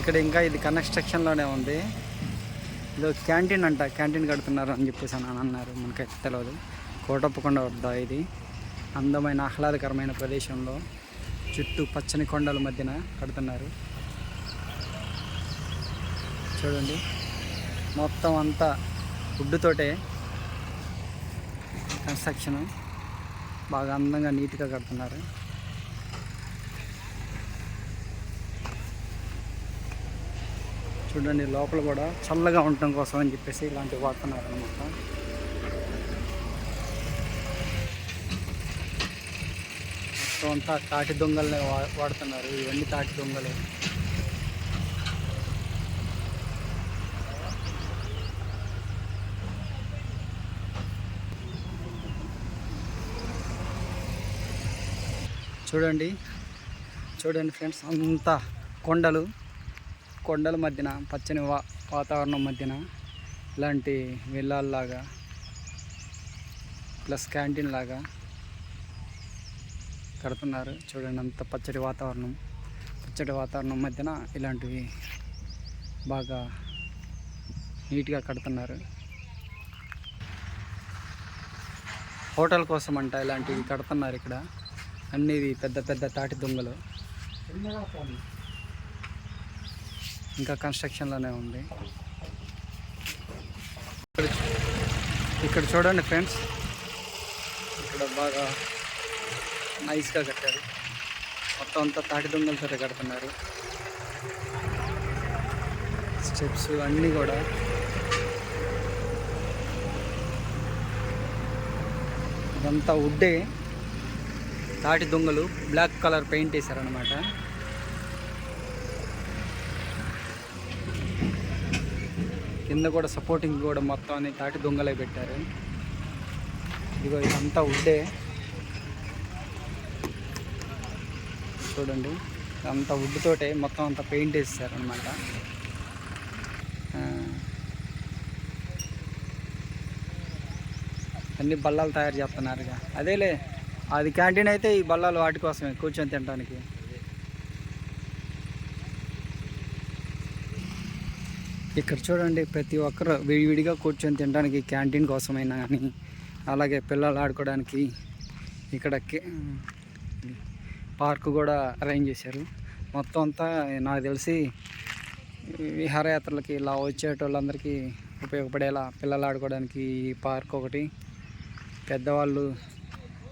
ఇక్కడ ఇంకా ఇది కన్స్ట్రక్షన్లోనే ఉంది. ఇది క్యాంటీన్ అంట క్యాంటీన్ కడుతున్నారు అని చెప్పేసి అని అన్నారు. మనకైతే తెలియదు కోటప్పకొండ వద్ద ఇది. అందమైన ఆహ్లాదకరమైన ప్రదేశంలో చుట్టూ పచ్చని కొండల మధ్యన కడుతున్నారు. చూడండి. మొత్తం అంతా వుడ్డుతోటే కన్స్ట్రక్షన్. బాగా అందంగా నీట్గా కడుతున్నారు. చూడండి లోపల కూడా చల్లగా ఉండటం కోసం అని చెప్పేసి ఇలాంటివి వాడుతున్నారు అనమాట మొత్తం అంతా తాటి దొంగలనే వా వాడుతున్నారు. ఇవన్నీ తాటి దొంగలే. చూడండి చూడండి ఫ్రెండ్స్ అంతా కొండలు. కొండల మధ్యన పచ్చని వా వాతావరణం మధ్యన ఇలాంటి విల్లాల్లాగా ప్లస్ క్యాంటీన్ లాగా కడుతున్నారు. చూడండి అంత పచ్చడి వాతావరణం. పచ్చడి వాతావరణం మధ్యన ఇలాంటివి బాగా నీట్గా కడుతున్నారు. హోటల్ కోసం అంట ఇలాంటివి కడుతున్నారు ఇక్కడ. అన్నీ పెద్ద పెద్ద తాటి దొంగలు. ఇంకా కన్స్ట్రక్షన్లోనే ఉంది. ఇక్కడ ఇక్కడ చూడండి ఫ్రెండ్స్. ఇక్కడ బాగా నైస్గా కట్టారు. మొత్తం అంతా తాటి దొంగలతో కడుతున్నారు. స్టెప్స్ అన్నీ కూడా. ఇదంతా వుడ్డే తాటి దొంగలు బ్లాక్ కలర్ పెయింట్ వేశారనమాట కింద కూడా సపోర్టింగ్ కూడా మొత్తం అన్ని తాటి దొంగలే పెట్టారు. ఇదిగో ఇదంతా వుడ్డే. చూడండి అంతా వుడ్ తోటే మొత్తం అంతా పెయింట్ వేస్తారు అనమాట అన్ని బల్లాలు తయారు చేస్తున్నారుగా. అదేలే అది క్యాంటీన్ అయితే ఈ బల్లాలు వాటి కోసమే కూర్చొని తినడానికి. ఇక్కడ చూడండి ప్రతి ఒక్కరు విడివిడిగా కూర్చొని తినడానికి క్యాంటీన్ కోసమైనా కానీ అలాగే పిల్లలు ఆడుకోవడానికి ఇక్కడ పార్కు పార్క్ కూడా అరేంజ్ చేశారు. మొత్తం అంతా నాకు తెలిసి విహారయాత్రలకి ఇలా వచ్చేటోళ్ళందరికీ ఉపయోగపడేలా పిల్లలు ఆడుకోవడానికి ఈ పార్క్ ఒకటి పెద్దవాళ్ళు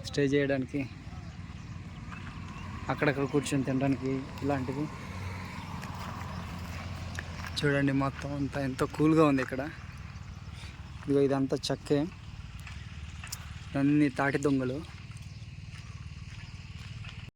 స్టే చేయడానికి అక్కడక్కడ కూర్చొని తినడానికి ఇలాంటివి. చూడండి మొత్తం అంతా ఎంతో కూల్గా ఉంది ఇక్కడ. ఇదిగో ఇదంతా చక్కే. అన్ని తాటి దొంగలు.